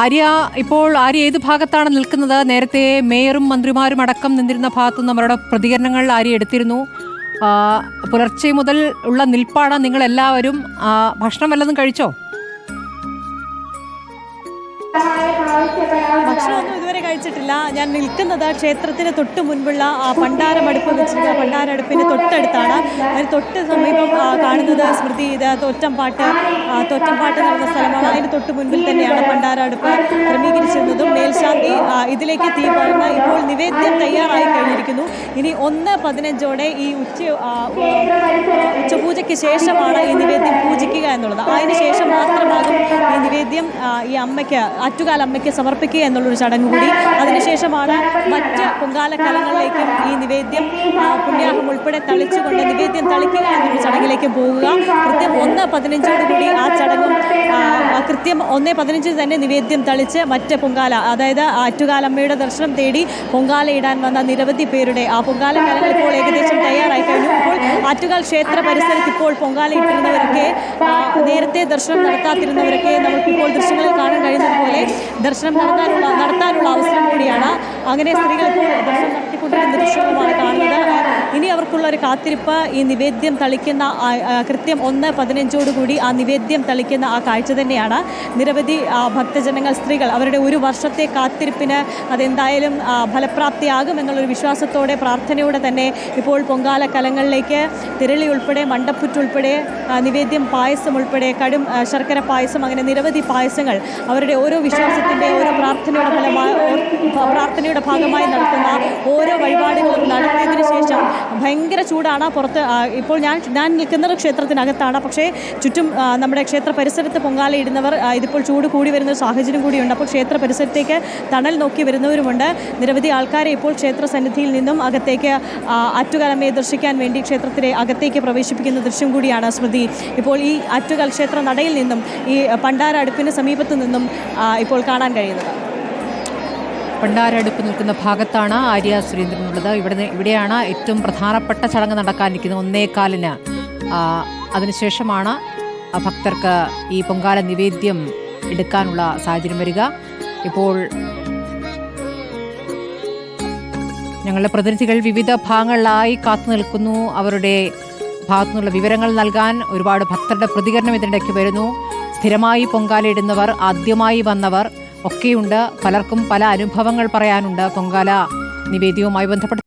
ആര്യ ഇപ്പോൾ ആര്യ ഏത് ഭാഗത്താണ് നിൽക്കുന്നത്? നേരത്തെ മേയറും മന്ത്രിമാരും അടക്കം നിന്നിരുന്ന ഭാഗത്തു നിന്ന് അവരുടെ പ്രതികരണങ്ങൾ ആര്യ എടുത്തിരുന്നു. പുലർച്ചെ മുതൽ ഉള്ള നിൽപ്പാണ് നിങ്ങൾ എല്ലാവരും ഭക്ഷണം വല്ലതും കഴിച്ചോ? ഭക്ഷണമൊന്നും ഇതുവരെ കഴിച്ചിട്ടില്ല. ഞാൻ നിൽക്കുന്നത് ക്ഷേത്രത്തിന് തൊട്ട് മുൻപുള്ള പണ്ടാരമടുപ്പ് വെച്ചിട്ട് പണ്ടാരടുപ്പിന് തൊട്ടടുത്താണ്. അതിന് തൊട്ട് സമീപം കാണുന്നത് സ്മൃതി ഇത് തോറ്റംപാട്ട് പാട്ട് തോറ്റംപാട്ട് നടന്ന അതിന് തൊട്ട് മുൻപിൽ തന്നെയാണ് ഭണ്ഡാരടുപ്പ് ക്രമീകരിച്ചിരുന്നതും. മേൽശാന്തി ഇതിലേക്ക് തീ പകർന്ന ഇപ്പോൾ നിവേദ്യം തയ്യാറായി കഴിഞ്ഞിരിക്കുന്നു. ഇനി ഒന്ന് പതിനഞ്ചോടെ ഈ ഉച്ച ഉച്ചപൂജയ്ക്ക് ശേഷമാണ് ഈ നിവേദ്യം പൂജിക്കുക എന്നുള്ളത്. അതിനുശേഷം മാത്രമാകും ഈ നിവേദ്യം ഈ അമ്മയ്ക്ക് ആറ്റുകാൽ അമ്മയ്ക്ക് സമർപ്പിക്കുക എന്നുള്ളൊരു ചടങ്ങ് കൂടി. അതിനുശേഷമാണ് മറ്റ് പൊങ്കാല കലങ്ങളിലേക്കും ഈ നിവേദ്യം പുണ്യാഹം ഉൾപ്പെടെ തളിച്ചുകൊണ്ട് നിവേദ്യം തളിക്കുക എന്നൊരു ചടങ്ങിലേക്ക് പോവുക കൃത്യം ഒന്ന് പതിനഞ്ചോട് കൂടി ആ ചടങ്ങും കൃത്യം ഒന്നേ പതിനഞ്ചിന് തന്നെ നിവേദ്യം തളിച്ച് മറ്റ് പൊങ്കാല അതായത് ആറ്റുകാലമ്മയുടെ ദർശനം തേടി പൊങ്കാല ഇടാൻ വന്ന നിരവധി പേരുടെ ആ പൊങ്കാല കാലങ്ങൾ ഇപ്പോൾ ഏകദേശം തയ്യാറായി കഴിഞ്ഞു. ഇപ്പോൾ ആറ്റുകാൽ ക്ഷേത്ര പരിസരത്ത് ഇപ്പോൾ പൊങ്കാലയിട്ടിരുന്നവരൊക്കെ നേരത്തെ ദർശനം നടത്താതിരുന്നവരൊക്കെ നമുക്കിപ്പോൾ ദൃശ്യങ്ങളിൽ കാണാൻ കഴിയുന്നത് പോലെ ദർശനം നടത്താനുള്ള നടത്താനുള്ള അവസരം കൂടിയാണ്. അങ്ങനെ സ്ത്രീകൾ ഇപ്പോൾ ദർശനം നടത്തിക്കൊണ്ടിരിക്കുന്ന ദൃശ്യങ്ങളുമാണ് കാണുന്നത്. ഇനി അവർക്കുള്ള ഒരു കാത്തിരിപ്പ് ഈ നിവേദ്യം തളിക്കുന്ന കൃത്യം ഒന്ന് പതിനഞ്ചോടുകൂടി ആ നിവേദ്യം തളിക്കുന്ന ആ കാഴ്ച തന്നെയാണ്. നിരവധി ഭക്തജനങ്ങൾ സ്ത്രീകൾ അവരുടെ ഒരു വർഷത്തെ കാത്തിരിപ്പിന് അതെന്തായാലും ഫലപ്രാപ്തിയാകും എന്നുള്ളൊരു വിശ്വാസത്തോടെ പ്രാർത്ഥനയോടെ തന്നെ ഇപ്പോൾ പൊങ്കാല കലങ്ങളിലേക്ക് തിരളി ഉൾപ്പെടെ മണ്ടപ്പുറ്റ് ഉൾപ്പെടെ നിവേദ്യം പായസം ഉൾപ്പെടെ കടും ശർക്കര പായസം അങ്ങനെ നിരവധി പായസങ്ങൾ അവരുടെ ഓരോ വിശ്വാസത്തിന്റെ ഓരോ പ്രാർത്ഥനയുടെ ഫലമായി പ്രാർത്ഥനയുടെ ഭാഗമായി നടത്തുന്ന ഓരോ വഴിപാടുകളും നടത്തിയതിനു ശേഷം ഭയങ്കര ചൂടാണ്. പുറത്ത് ഇപ്പോൾ ഞാൻ ഞാൻ നിൽക്കുന്നത് ക്ഷേത്രത്തിനകത്താണ്. പക്ഷേ ചുറ്റും നമ്മുടെ ക്ഷേത്ര പരിസരത്ത് പൊങ്കാല ഇടുന്നവർ ഇതിപ്പോൾ ചൂട് കൂടി വരുന്ന സാഹചര്യം കൂടിയുണ്ട്. അപ്പോൾ ക്ഷേത്ര പരിസരത്തേക്ക് തണൽ നോക്കി വരുന്നവരുമുണ്ട്. നിരവധി ആൾക്കാരെ ഇപ്പോൾ ക്ഷേത്ര സന്നിധിയിൽ നിന്നും അകത്തേക്ക് അറ്റുകലമയെ ദർശിക്കാൻ വേണ്ടി ക്ഷേത്രത്തിലെ അകത്തേക്ക് പ്രവേശിപ്പിക്കുന്ന ദൃശ്യം കൂടിയാണ് സ്മൃതി. ഇപ്പോൾ ഈ ആറ്റുകാൽ ക്ഷേത്ര നടയിൽ നിന്നും ഈ പണ്ടാര അടുപ്പിന് സമീപത്ത് നിന്നും ഇപ്പോൾ കാണാൻ കഴിയുന്നത്. പണ്ടാരടുപ്പ് നിൽക്കുന്ന ഭാഗത്താണ് ആര്യ സുരേന്ദ്രനുള്ളത്. ഇവിടെ ഇവിടെയാണ് ഏറ്റവും പ്രധാനപ്പെട്ട ചടങ്ങ് നടക്കാനിരിക്കുന്നത് ഒന്നേകാലിന് അതിനുശേഷമാണ് ഭക്തർക്ക് ഈ പൊങ്കാല നിവേദ്യം എടുക്കാനുള്ള സാഹചര്യം വരിക. ഇപ്പോൾ ഞങ്ങളുടെ പ്രതിനിധികൾ വിവിധ ഭാഗങ്ങളിലായി കാത്തു നിൽക്കുന്നു. അവരുടെ ഭാഗത്തു നിന്നുള്ള വിവരങ്ങൾ നൽകാൻ ഒരുപാട് ഭക്തരുടെ പ്രതികരണം ഇതിനിടയ്ക്ക് വരുന്നു. സ്ഥിരമായി പൊങ്കാലയിടുന്നവർ ആദ്യമായി വന്നവർ ഒക്കെയുണ്ട്. പലർക്കും പല അനുഭവങ്ങൾ പറയാനുണ്ട്. പൊങ്കാല നിവേദ്യവുമായി ബന്ധപ്പെട്ട്